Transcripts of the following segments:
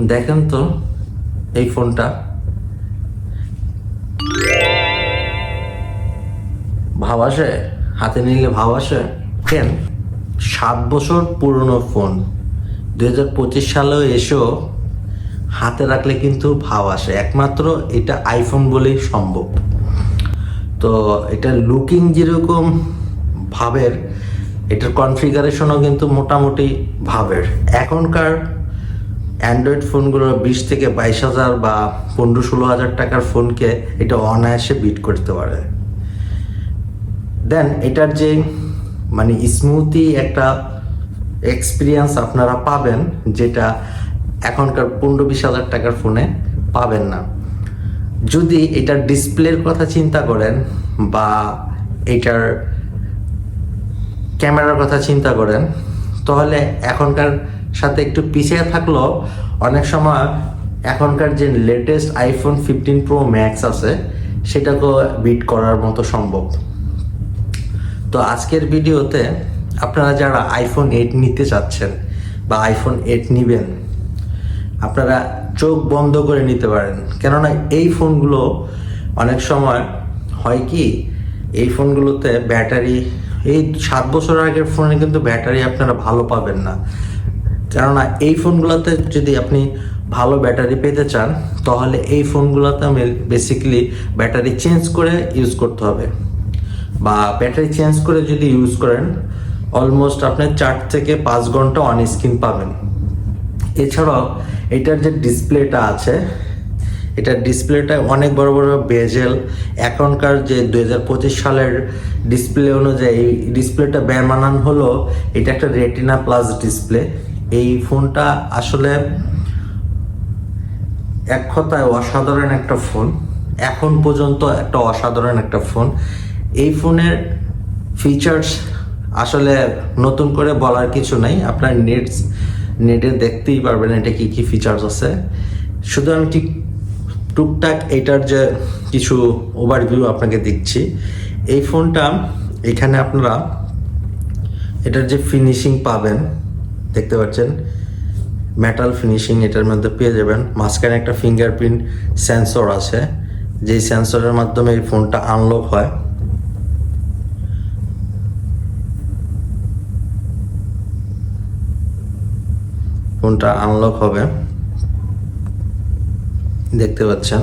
দেখেন তো এই ফোনটা। ভাব আসে? হাতে নিলে ভাব আসে? কেন? সাত বছর পুরনো ফোন। দুই হাজার পঁচিশ সালেও এসেও হাতে রাখলে কিন্তু ভাব আসে। একমাত্র এটা আইফোন বলেই সম্ভব। তো এটা লুকিং যেরকম ভাবের, এটার কনফিগারেশনও কিন্তু মোটামুটি ভাবের। এখনকার অ্যান্ড্রয়েড ফোনগুলো বিশ থেকে বাইশ হাজার বা পনেরো ষোলো হাজার টাকার ফোনকে এটা অনায়াসে বিট করতে পারে। দেন এটার যে মানে স্মুথি একটা এক্সপিরিয়েন্স আপনারা পাবেন, যেটা এখনকার পনেরো বিশ হাজার টাকার ফোনে পাবেন না। যদি এটার ডিসপ্লের কথা চিন্তা করেন বা এটার ক্যামেরার কথা চিন্তা করেন, তাহলে এখনকার সাথে একটু পিছিয়ে থাকলেও অনেক সময় এখনকার যে latest iPhone fifteen pro max আছে, সেটাকেও বিট করার মতো সম্ভব। তো আজকের ভিডিওতে আপনারা যারা আইফোন এইট নিতে চাচ্ছেন বা আইফোন এইট নেবেন, আপনারা চোখ বন্ধ করে নিতে পারেন। কেননা এই ফোনগুলো অনেক সময় হয় কি, এই ফোনগুলোতে ব্যাটারি, এই সাত বছর আগের ফোনে কিন্তু ব্যাটারি আপনারা ভালো পাবেন না। কেননা এই ফোনগুলোতে যদি আপনি ভালো ব্যাটারি পেতে চান, তাহলে এই ফোনগুলোতে আমি বেসিক্যালি ব্যাটারি চেঞ্জ করে ইউজ করতে হবে। বা ব্যাটারি চেঞ্জ করে যদি ইউজ করেন অলমোস্ট আপনি চার থেকে পাঁচ ঘণ্টা অন স্ক্রিন পাবেন। এছাড়াও এটার যে ডিসপ্লেটা আছে এটার ডিসপ্লেটা অনেক বড় বড় বেজেল এখনকার যে দু হাজার পঁচিশ সালের ডিসপ্লে অনুযায়ী ডিসপ্লেটা বেমানান হলো এটা একটা রেটিনা প্লাস ডিসপ্লে এই ফোনটা আসলে এক কথায় অসাধারণ একটা ফোন। এখন পর্যন্ত একটা অসাধারণ একটা ফোন। এই ফোনের ফিচার্স আসলে নতুন করে বলার কিছু নাই। আপনার নেট নেটে দেখতেই পারবেন এটা কী কী ফিচার্স আছে। শুধু আমি ঠিক টুকটাক এটার যে কিছু ওভারভিউ আপনাকে দিচ্ছি। এই ফোনটা এখানে আপনারা এটার যে ফিনিশিং পাবেন দেখতে পাচ্ছেন। মেটাল ফিনিশিং এটার মধ্যে পেয়ে যাবেন। মাঝখানে একটা ফিঙ্গারপ্রিন্ট সেন্সর আছে। যেই সেন্সরের মাধ্যমে এই ফোনটা আনলক হয়। ফোনটা আনলক হবে। দেখতে পাচ্ছেন।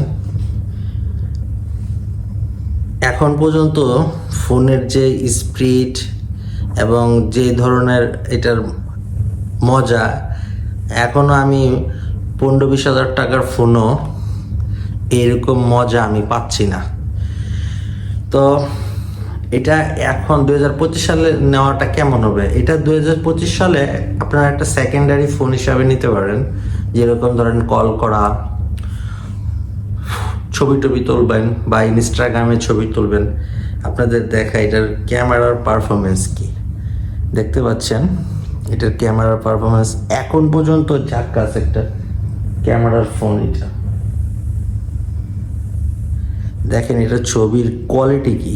এখন পর্যন্ত ফোনের যে স্পিড এবং যে ধরনের এটার মজা। এখনও আমি পনেরো বিশ হাজার টাকার ফোনও এরকম মজা আমি পাচ্ছি না। তো এটা এখন দুই হাজার পঁচিশ সালে নেওয়াটা কেমন হবে? এটা দুই হাজার পঁচিশ সালে আপনারা একটা সেকেন্ডারি ফোন হিসাবে নিতে পারেন। যেরকম ধরেন কল করা, ছবি টবি তুলবেন বা ইনস্টাগ্রামে ছবি তুলবেন। আপনাদের দেখা এটার ক্যামেরার পারফরমেন্স কি? দেখতে পাচ্ছেন? এটার ক্যামেরার পারফরমেন্স এখন পর্যন্ত ঝাক্কাস একটা ক্যামেরার ফোন এটা। দেখেন এটা ছবির কোয়ালিটি কি।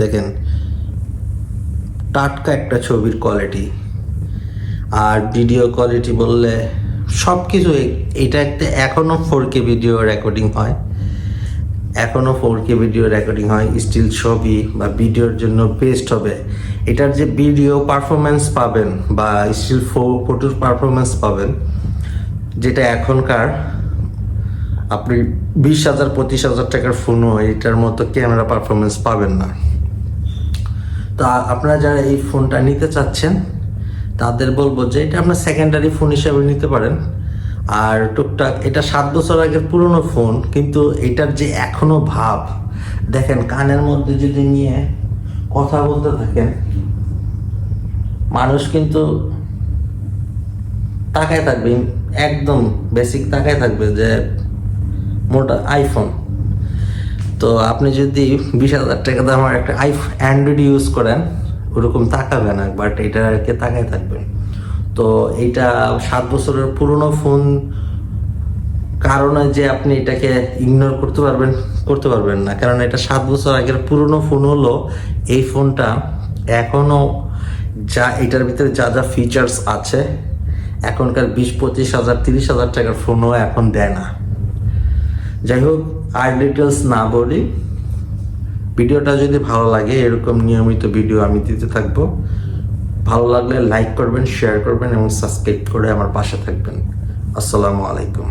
দেখেন, টাটকা একটা ছবির কোয়ালিটি আর ভিডিও কোয়ালিটি বললে সব কিছু এটা একটা এখনও ফোর কে ভিডিও রেকর্ডিং হয়। এখনও ফোর কে ভিডিও রেকর্ডিং হয় স্টিল ছবি বা ভিডিওর জন্য বেস্ট হবে। এটার যে ভিডিও পারফরমেন্স পাবেন বা স্টিল ফটোর পারফরমেন্স পাবেন, যেটা এখনকার আপনি বিশ হাজার, পঁচিশ হাজার টাকার ফোনও এটার মতো ক্যামেরা পারফরমেন্স পাবেন না। তো আপনারা যারা এই ফোনটা নিতে চাচ্ছেন, তাদের বলব যে এটা আপনার সেকেন্ডারি ফোন হিসেবে নিতে পারেন। আর টুকটাক, এটা সাত বছর আগের পুরনো ফোন, কিন্তু এটার যে এখনও ভাব, দেখেন, কানের মধ্যে যদি নিয়ে কথা বলতে থাকেন, মানুষ কিন্তু তাকায় থাকবে, একদম বেসিক তাকায় থাকবে যে মোটা আইফোন তো আপনি যদি বিশ হাজার টাকা দামের একটা আইফ অ্যান্ড্রয়েড ইউজ করেন, ওরকম তাকাবে না বাট এটাকে তাকায় থাকবেন তো এটা সাত বছরের পুরনো ফোন কারণে যে আপনি এটাকে ইগনোর করতে পারবেন করতে পারবেন না। কারণ এটা সাত বছর আগের পুরনো ফোন হলো, এই ফোনটা এখনও যা, এটার ভিতরে যা যা ফিচার্স আছে, এখনকার বিশ, পঁচিশ হাজার, তিরিশ হাজার টাকার ফোনও এখন দেয় না। যাই হোক, আর ডিটেলস না বলি, ভিডিওটা যদি ভালো লাগে, এরকম নিয়মিত ভিডিও আমি দিতে থাকব। ভালো লাগলে লাইক করবেন শেয়ার করবেন এবং সাবস্ক্রাইব করে আমার পাশে থাকবেন। আসসালামু আলাইকুম।